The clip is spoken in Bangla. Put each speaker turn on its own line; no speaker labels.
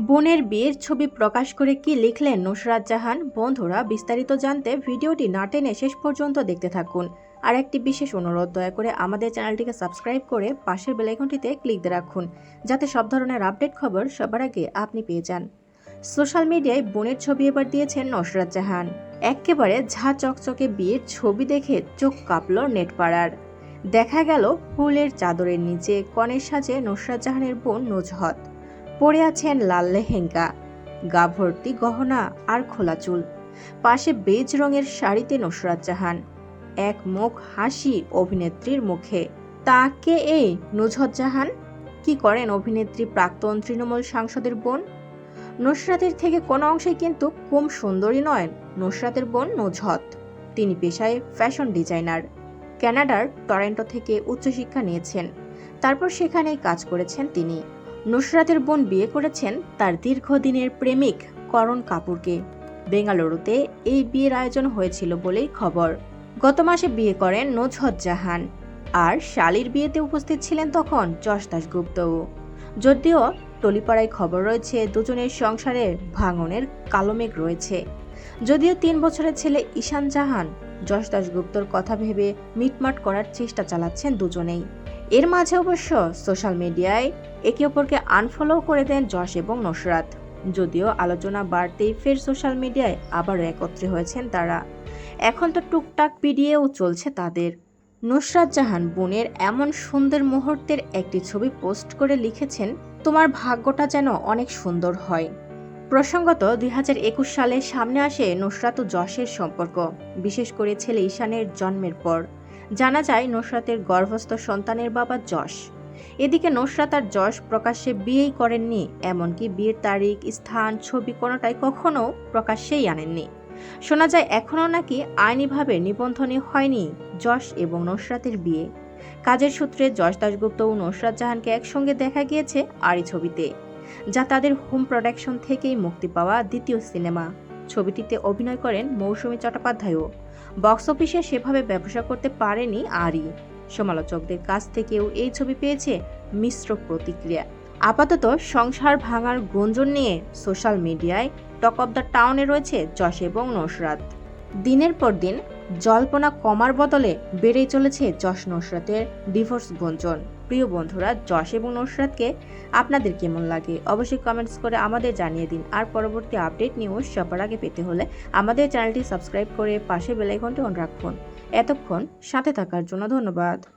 বোনের বিয়ের ছবি প্রকাশ করে কি লিখলেন নুসরাত জাহান? বন্ধুরা, বিস্তারিত জানতে ভিডিওটি না টেনে শেষ পর্যন্ত দেখতে থাকুন। আর একটি বিশেষ অনুরোধ, দয়া করে আমাদের চ্যানেলটিকে সাবস্ক্রাইব করে পাশের বেলাইকনটিতে ক্লিক দিয়ে রাখুন, যাতে সব ধরনের আপডেট খবর সবার আগে আপনি পেয়ে যান। সোশ্যাল মিডিয়ায় বোনের ছবি এবার দিয়েছেন নসরাত জাহান। একেবারে ঝা চকচকে বিয়ের ছবি দেখে চোখ কাঁপল নেটপাড়ার। দেখা গেল ফুলের চাদরের নিচে, কনের সাজে নসরাত জাহানের বোন নজহত। পরে আছেন লাল লেহেঙ্গা। গা ভর্তি গহনা আর খোলা চুল। পাশে বেজ রঙের শাড়িতে নসরাত জাহান। এক মুখ হাসি অভিনেত্রীর মুখে। তা কে এই নুজহত জাহান? কি করেন অভিনেত্রী প্রাক্তন তৃণমূল সাংসদের বোন? নুসরাতের থেকে কোনো অংশে কিন্তু কম সুন্দরী নয় নুসরাতের বোন নুজহত। তিনি পেশায় ফ্যাশন ডিজাইনার। ক্যানাডার, টরেন্টো থেকে উচ্চশিক্ষা নিয়েছেন। তারপর সেখানেই কাজ করেছেন তিনি। নুসরাতের বোন বিয়ে করেছেন তার দীর্ঘদিনের প্রেমিক করণ কাপুরকে। বেঙ্গালুরুতে এই বিয়ের আয়োজন হয়েছিল বলেই খবর। গত মাসে বিয়ে করেন নজহত জাহান। আর শালির বিয়েতে উপস্থিত ছিলেন তখন যশ দাশগুপ্তও। যদিও টলিপাড়ায় খবর রয়েছে, দুজনের সংসারে ভাঙনের কালো মেঘ রয়েছে। যদিও তিন বছরের ছেলে ঈশান জাহান, যশ দাশগুপ্তর কথা ভেবে মিটমাট করার চেষ্টা চালাচ্ছেন দুজনেই। এর মাঝে অবশ্য সোশ্যাল মিডিয়ায় একে অপরকে আনফলো করে দেন যশ এবং নসরাত। যদিও আলোচনা বাড়তেই ফের সোশ্যাল মিডিয়ায় আবারও একত্রে হয়েছেন তারা। এখন তো টুকটাক পিডিয়েও চলছে তাদের। নুসরাত জাহান বোনের এমন সুন্দর মুহূর্তের একটি ছবি পোস্ট করে লিখেছেন, তোমার ভাগ্যটা যেন অনেক সুন্দর হয়। প্রসঙ্গত, দুই হাজার একুশ সালে সামনে আসে নুসরাত ও যশের সম্পর্ক, বিশেষ করে ছেলে ঈশানের জন্মের পর। জানা যায় নুসরাতের গর্ভস্থ সন্তানের বাবা যশ। এদিকে নুসরাত আর যশ প্রকাশ্যে বিয়েই করেননি, এমনকি বিয়ের তারিখ, স্থান, ছবি কোনোটাই কখনো প্রকাশ্যেই আনেননি। শোনা যায় এখনও নাকি আইনিভাবে নিবন্ধনে হয়নি যশ এবং নসরাতের বিয়ে। কাজের সূত্রে যশ দাশগুপ্ত ও নসরাত জাহানকে একসঙ্গে দেখা গিয়েছে আরই ছবিতে, যা তাদের হোম প্রোডাকশন থেকেই মুক্তি পাওয়া দ্বিতীয় সিনেমা। ছবিটিতে অভিনয় করেন মৌসুমী চট্টোপাধ্যায়ও। বক্স অফিসে সেভাবে ব্যবসা করতে পারেনি আরই। সমালোচকদের কাছ থেকেও এই ছবি পেয়েছে মিশ্র প্রতিক্রিয়া। আপাতত সংসার ভাঙার গুঞ্জন নিয়ে সোশ্যাল মিডিয়ায় টক অব দ্য টাউনে রয়েছে যশ এবং নসরাত। দিনের পর দিন জল্পনা কমার বদলে বেড়েই চলেছে যশ নসরাতের ডিভোর্স গুঞ্জন। প্রিয় বন্ধুরা, যশ এবং নসরাতকে আপনাদের কেমন লাগে? অবশ্যই কমেন্টস করে আমাদের জানিয়ে দিন। আর পরবর্তী আপডেট নিউজ সবার আগে পেতে হলে আমাদের চ্যানেলটি সাবস্ক্রাইব করে পাশে বেলাইকনটি অন রাখুন। এতক্ষণ সাথে থাকার জন্য ধন্যবাদ।